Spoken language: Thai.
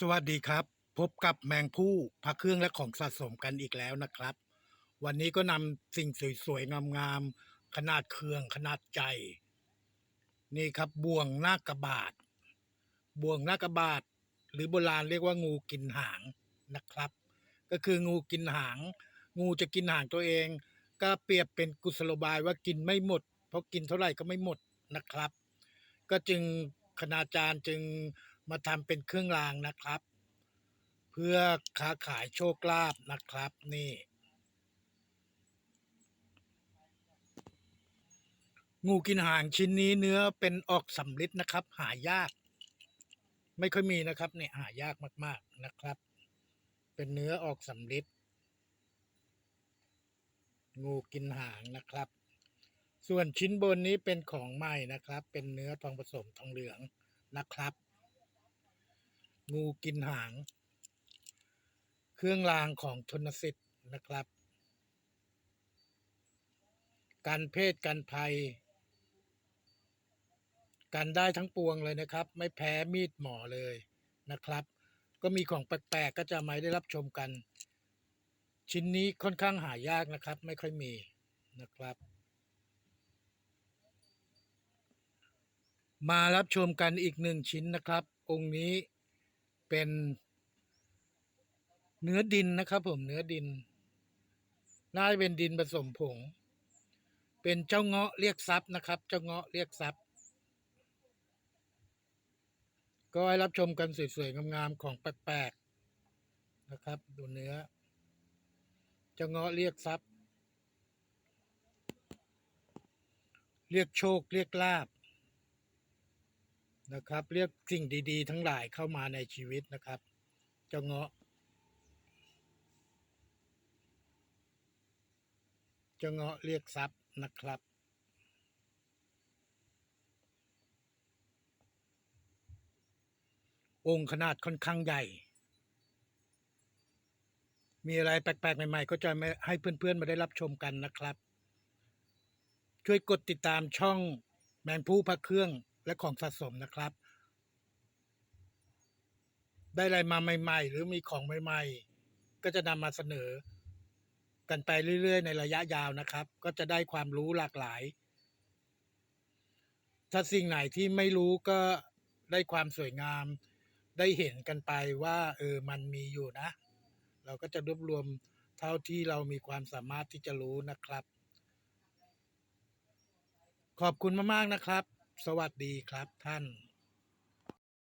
สวัสดีครับ พบกับแมงผู้พระเครื่องและของสะสมกันอีกแล้วนะครับ วันนี้ก็นำสิ่งสวยๆงามๆขนาดเครื่องขนาดใจ นี่ครับบ่วงนากระบาดบ่วงนากระบาดหรือโบราณเรียกว่างูกินหางนะครับ ก็คืองูกินหาง งูจะกินหางตัวเอง ก็เปรียบเป็นกุศโลบายว่ากินไม่หมด เพราะกินเท่าไหร่ก็ไม่หมดนะครับ ก็จึงคณาจารย์จึง มาทำเป็นเครื่องรางนะครับ เพื่อค้าขายโชคลาภนะครับนี่ งูกินหางชิ้นนี้เนื้อเป็นออกสำลิดนะครับ หายาก ไม่ค่อยมีนะครับเนี่ยหายากมากๆนะครับ เป็นเนื้อออกสำลิดงูกินหางนะครับ ส่วนชิ้นบนนี้เป็นของใหม่นะครับ เป็นเนื้อทองผสมทองเหลืองนะครับ งูกินหาง เครื่องรางของทนสิทธิ์นะครับ การเพศการภัย การได้ทั้งปวงเลยนะครับ ไม่แพ้มีดหมอเลยนะครับ ก็มีของแปลกๆ ก็จะมาได้รับชมกัน ชิ้นนี้ค่อนข้างหายากนะครับ ไม่ค่อยมีนะครับมารับชมกันอีกหนึ่งชิ้นนะครับ องค์นี้ เป็นเนื้อดินนะครับ ผมเนื้อดิน น่าจะเป็นดินผสมผง เป็นเจ้าเงาะเรียกทรัพย์นะครับ เจ้าเงาะเรียกทรัพย์ก็ให้รับชมกันสวยๆงามๆของแปลกๆนะครับ ดูเนื้อ เจ้าเงาะเรียกทรัพย์เรียกโชคเรียกลาบ นะครับ เรียกสิ่งดี ๆ ทั้งหลายเข้ามาในชีวิตนะครับ เจ้าเงาะเจ้าเงาะเรียกทรัพย์นะครับองค์ขนาดค่อนข้างใหญ่ มีอะไรแปลกๆ ใหม่ ๆ ก็จะมาให้เพื่อน ๆ มาได้รับชมกันนะครับ ช่วยกดติดตามช่องแมนผู้พระเครื่อง และของสะสมนะครับ ได้อะไรมาใหม่ ๆ หรือมีของใหม่ ๆ ก็จะนำมาเสนอ กันไปเรื่อย ๆ ในระยะยาวนะครับ ก็จะได้ความรู้หลากหลาย ถ้าสิ่งไหนที่ไม่รู้ก็ได้ความสวยงาม ได้เห็นกันไปว่าเออมันมีอยู่นะ เราก็จะรวบรวมเท่าที่เรามีความสามารถที่จะรู้นะครับ ขอบคุณมาก ๆ นะครับ สวัสดีครับท่าน